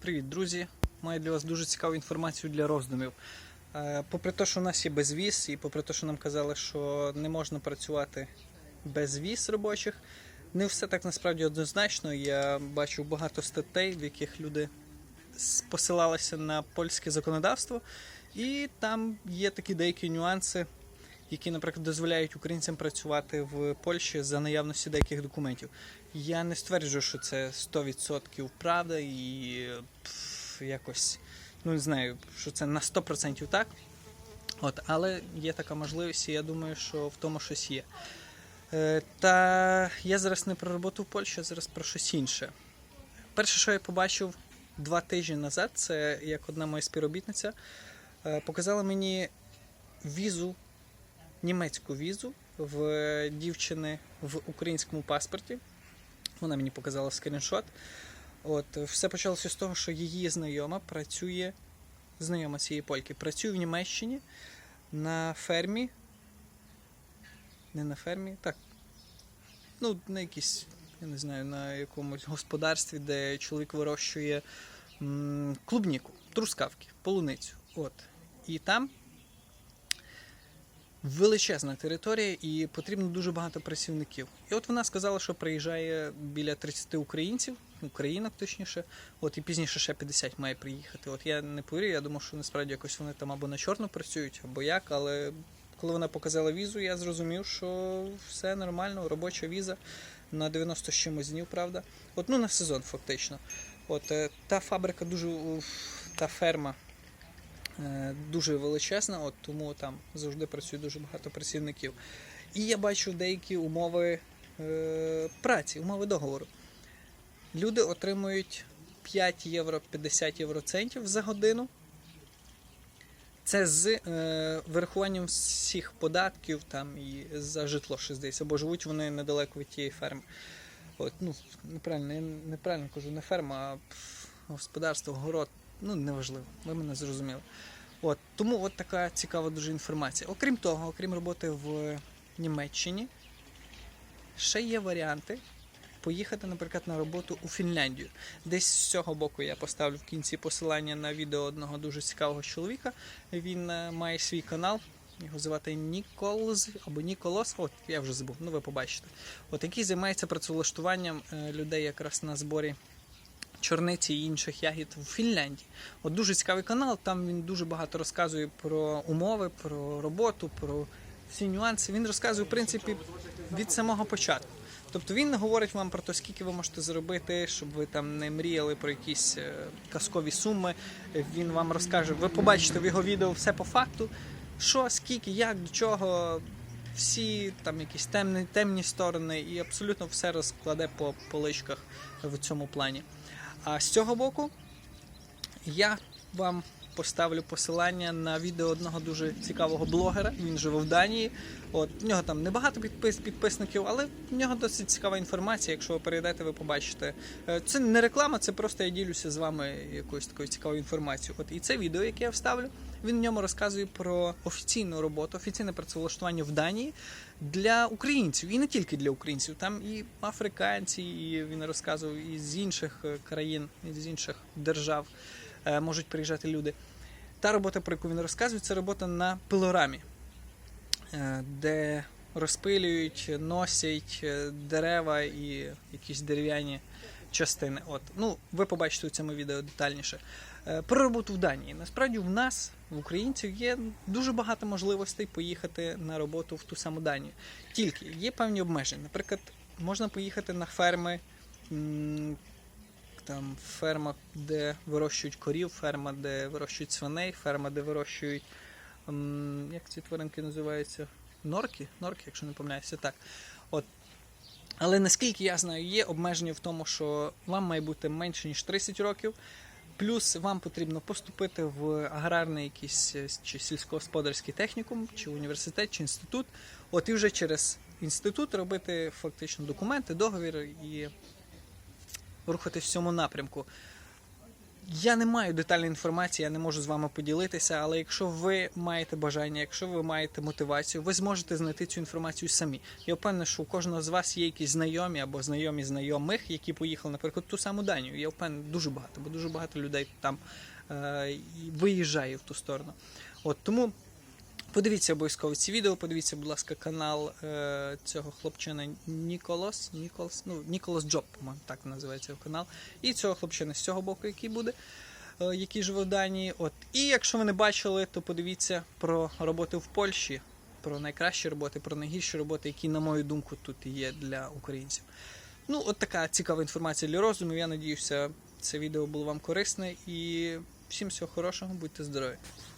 Привіт, друзі! Маю для вас дуже цікаву інформацію для роздумів. Е, Попри те, що у нас є безвіз, і попри те, що нам казали, що не можна працювати без віз робочих, не все так насправді однозначно. Я бачу багато статей, в яких люди посилалися на польське законодавство, і там є такі деякі нюанси, які, наприклад, дозволяють українцям працювати в Польщі за наявності деяких документів. Я не стверджую, що це 100% правда і пф, якось, ну не знаю, що це на 100% так. От, але є така можливість, і я думаю, що в тому щось є. Е, та я зараз не про роботу в Польщі, а зараз про щось інше. Перше, що я побачив два тижні назад, це як одна моя співробітниця е, показала мені візу, німецьку візу в дівчини в українському паспорті. Вона мені показала скріншот. От, все почалося з того, що її знайома працює, знайома цієї польки, працює в Німеччині на фермі. Не на фермі, так. Ну, на якійсь, я не знаю, на якомусь господарстві, де чоловік вирощує м, клубніку, трускавки, полуницю. От. І там величезна територія і потрібно дуже багато працівників. І от вона сказала, що приїжджає біля 30 українців, українок точніше, от і пізніше ще 50 має приїхати. От я не повірю, я думав, що насправді якось вони там або на чорно працюють, або як, але коли вона показала візу, я зрозумів, що все нормально, робоча віза на 90 з чимось днів, правда. От ну на сезон, фактично. От е, та фабрика дуже та ферма дуже величезна, от тому там завжди працює дуже багато працівників. І я бачу деякі умови е, праці, умови договору. Люди отримують 5 євро 50 євроцентів за годину. Це з е, вирахуванням всіх податків там і за житло ще здається, бо живуть вони недалеко від тієї ферми. От, ну, неправильно, я неправильно кажу, не ферма, а господарство, город. Ну, неважливо, ви мене зрозуміли. От, тому от така цікава дуже інформація. Окрім того, окрім роботи в Німеччині, ще є варіанти поїхати, наприклад, на роботу у Фінляндію. Десь з цього боку я поставлю в кінці посилання на відео одного дуже цікавого чоловіка. Він е, має свій канал. Його звати Ніколз або Ніколос, от я вже забув, ну ви побачите. От який займається працевлаштуванням е, людей якраз на зборі чорниці і інших ягід в Фінляндії. От дуже цікавий канал. Там він дуже багато розказує про умови, про роботу, про всі нюанси. Він розказує, в принципі, від самого початку. Тобто він не говорить вам про те, скільки ви можете заробити, щоб ви там не мріяли про якісь е, казкові суми. Він вам розкаже, ви побачите в його відео все по факту, що, скільки, як, до чого, всі там якісь темні, темні сторони, і абсолютно все розкладе по поличках в цьому плані. А з цього боку я вам поставлю посилання на відео одного дуже цікавого блогера. Він живе в Данії. От в нього там небагато підпис, підписників, але в нього досить цікава інформація. Якщо ви перейдете, ви побачите. Е, Це не реклама, це просто я ділюся з вами якоюсь такою цікавою інформацією. От і це відео, яке я вставлю, він в ньому розказує про офіційну роботу, офіційне працевлаштування в Данії для українців, і не тільки для українців. Там і африканці, і він розказував і з інших е, країн, і з інших держав е, можуть приїжджати люди. Та робота, про яку він розказує, це робота на пилорамі, е, де розпилюють, носять е, дерева і якісь дерев'яні частини. От. Ну, ви побачите у цьому відео детальніше. Е, Про роботу в Данії. Насправді в нас, в українців, є дуже багато можливостей поїхати на роботу в ту саму Данію. Тільки є певні обмеження. Наприклад, можна поїхати на ферми. Там ферма, де вирощують корів, ферма, де вирощують свиней, ферма, де вирощують. Як ці тваринки називаються? Норки? Норки, якщо не помиляюся, так. От. Але наскільки я знаю, є обмеження в тому, що вам має бути менше, ніж 30 років. Плюс вам потрібно поступити в аграрний якийсь е, чи сільськогосподарський технікум, чи університет, чи інститут. От і вже через інститут робити фактично документи, договір і рухатись в цьому напрямку. Я не маю детальної інформації, я не можу з вами поділитися, але якщо ви маєте бажання, якщо ви маєте мотивацію, ви зможете знайти цю інформацію самі. Я впевнений, що у кожного з вас є якісь знайомі або знайомі знайомих, які поїхали, наприклад, в ту саму Данію. Я впевнений, дуже багато, бо дуже багато людей там е, виїжджає в ту сторону. От тому подивіться обов'язково ці відео, подивіться, будь ласка, канал е, цього хлопчина Ніколас. Ніколас, ну, Ніколас Джоб, по-моєму, так називається його канал. І цього хлопчина з цього боку, який буде, е, який живе в Данії. От. І якщо ви не бачили, то подивіться про роботи в Польщі, про найкращі роботи, про найгірші роботи, які, на мою думку, тут є для українців. Ну, от така цікава інформація для розуму. Я надіюся, це відео було вам корисне і всім всього хорошого, будьте здорові.